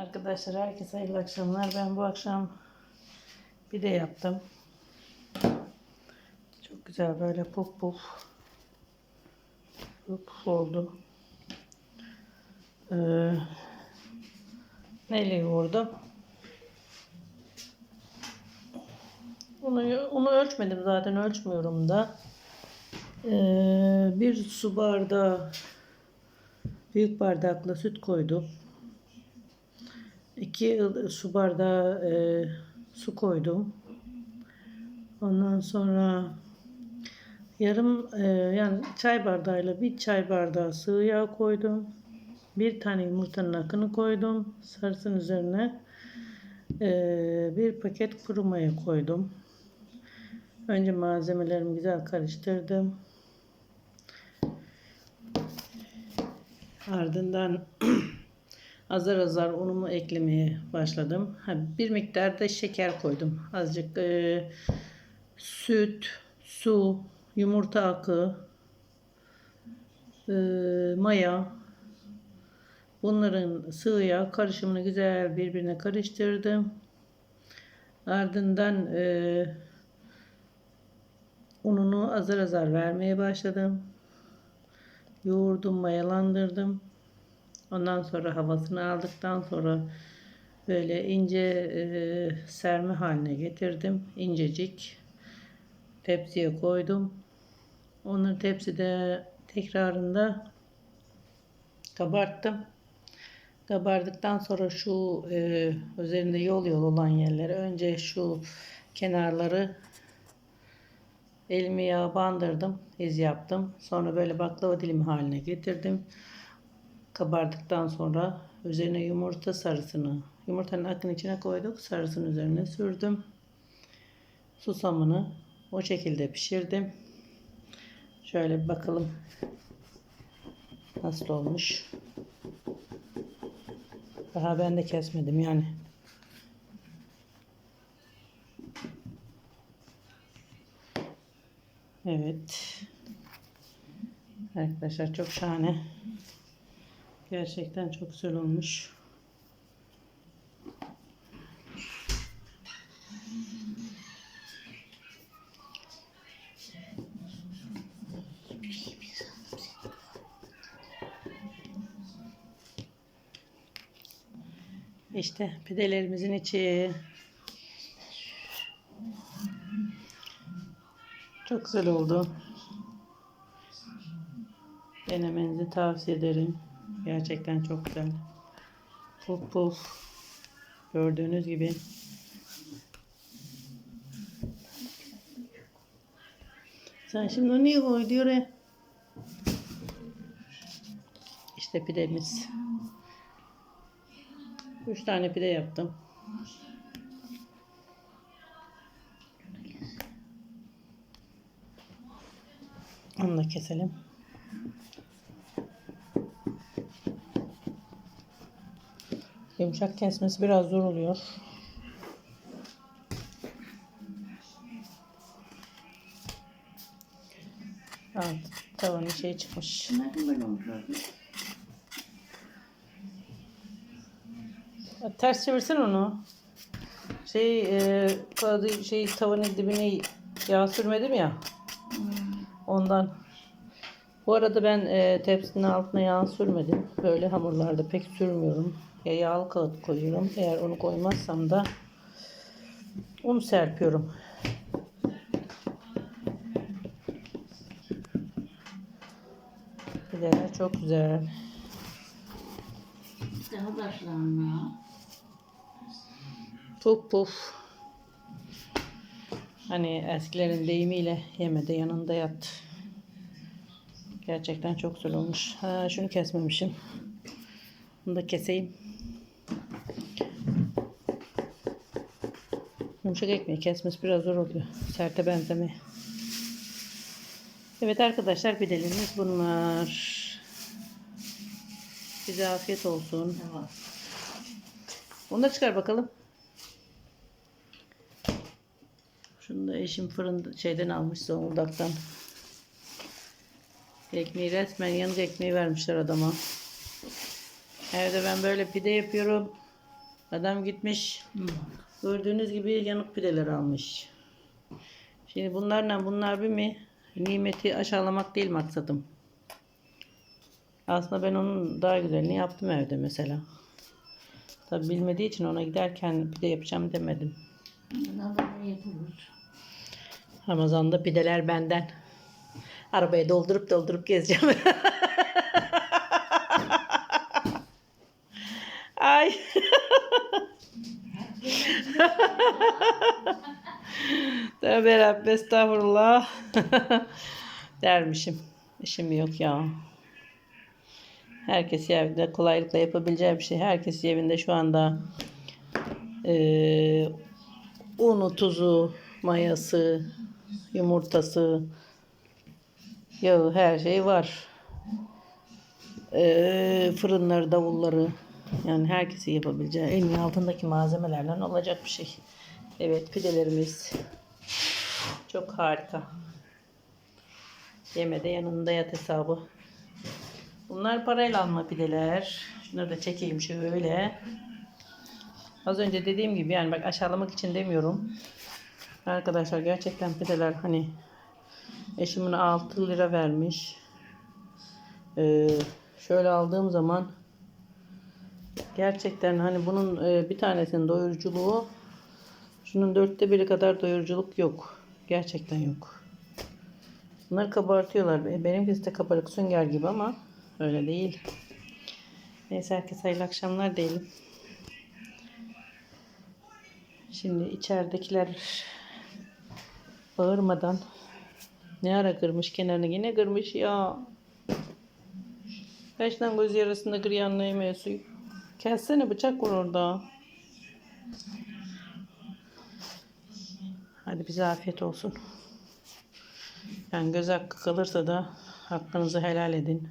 Arkadaşlar herkese hayırlı akşamlar. Ben bu akşam pide yaptım. Çok güzel böyle puf puf. Puf puf oldu. Ee, neyle yoğurdum? Onu, onu ölçmedim zaten ölçmüyorum da. Ee, bir su bardağı büyük bardakla süt koydum. 2 su bardağı e, su koydum. Ondan sonra yarım e, yani çay bardağıyla bir çay bardağı sıvı yağ koydum. Bir tane yumurtanın akını koydum. Sarısın üzerine e, bir paket kuru maya koydum. Önce malzemelerimi güzel karıştırdım. Ardından azar azar unumu eklemeye başladım. Ha, bir miktar da şeker koydum. Azıcık e, süt, su, yumurta akı, e, maya. Bunların sıvı yağ karışımını güzel birbirine karıştırdım. Ardından e, ununu azar azar vermeye başladım. Yoğurdum, mayalandırdım. Ondan sonra havasını aldıktan sonra böyle ince e, serme haline getirdim. İncecik tepsiye koydum. Onu tepside tekrarında kabarttım. Kabardıktan sonra şu e, üzerinde yol yol olan yerlere önce şu kenarları elimi yağa bandırdım. iz yaptım. Sonra böyle baklava dilimi haline getirdim. Kabardıktan sonra üzerine yumurta sarısını, yumurtanın akın içine koyduk. Sarısını üzerine sürdüm. Susamını o şekilde pişirdim. Şöyle bir bakalım nasıl olmuş. Daha ben de kesmedim yani. Evet. Arkadaşlar çok şahane. Gerçekten çok güzel olmuş. İşte pidelerimizin içi. Çok güzel oldu. Denemenizi tavsiye ederim. Gerçekten çok güzel. Puf puf. Gördüğünüz gibi. Sen şimdi onu niye koy diyor ya. İşte pidemiz. Üç tane pide yaptım. Onu da keselim. Yumuşak kesmesi biraz zor oluyor. Evet, tavanın şey çıkmış. Ters çevirsen onu. Şey, e, kağıdı şey tavanın dibine yağ sürmedim ya. Ondan. Bu arada ben e, tepsinin altına yağ sürmedim. Böyle hamurlarda pek sürmüyorum. Ya yağlı kağıt koyuyorum. Eğer onu koymazsam da un serpiyorum. Pideler çok güzel. Daha başlanma. Puf puf. Hani eskilerin deyimiyle yemede yanında yat. Gerçekten çok güzel olmuş. Ha, şunu kesmemişim. Bunu da keseyim. Yumuşak ekmeği kesmesi biraz zor oluyor. Serte benzemeye. Evet arkadaşlar pidelerimiz bunlar. Bize afiyet olsun. Tamam. Onu da çıkar bakalım. Şunu da eşim fırın şeyden almış Zonguldak'tan. Ekmeği resmen yanık ekmeği vermişler adama. Evde ben böyle pide yapıyorum. Adam gitmiş. Gördüğünüz gibi yanık pideler almış. Şimdi bunlarla bunlar bir mi? Nimeti aşağılamak değil maksadım. Aslında ben onun daha güzelini yaptım evde mesela. Tabi bilmediği için ona giderken pide yapacağım demedim. Ramazan'da pideler benden. Arabaya doldurup doldurup gezeceğim. Ay. Tövbe Rabbi estağfurullah. Dermişim. İşim yok ya. Herkes evde kolaylıkla yapabileceği bir şey. Herkes evinde şu anda eee unu, tuzu, mayası, yumurtası, yağı her şey var. Eee fırınları, davulları yani herkesin yapabileceği elinin altındaki malzemelerden olacak bir şey. Evet pidelerimiz çok harika. Yemede yanında yat hesabı. Bunlar parayla alma pideler. Şunları da çekeyim şöyle. Az önce dediğim gibi yani bak aşağılamak için demiyorum. Arkadaşlar gerçekten pideler hani eşimin 6 lira vermiş. Ee, şöyle aldığım zaman gerçekten hani bunun e, bir tanesinin doyuruculuğu şunun dörtte biri kadar doyuruculuk yok. Gerçekten yok. Bunları kabartıyorlar. Benimkisi de kabarık sünger gibi ama öyle değil. Neyse herkese hayırlı akşamlar diyelim. Şimdi içeridekiler bağırmadan ne ara kırmış kenarını yine kırmış ya. Kaçtan göz yarasında kır yanına yemeğe suyu. Kessene bıçak var orada. Hadi bize afiyet olsun. Yani göz hakkı kalırsa da hakkınızı helal edin.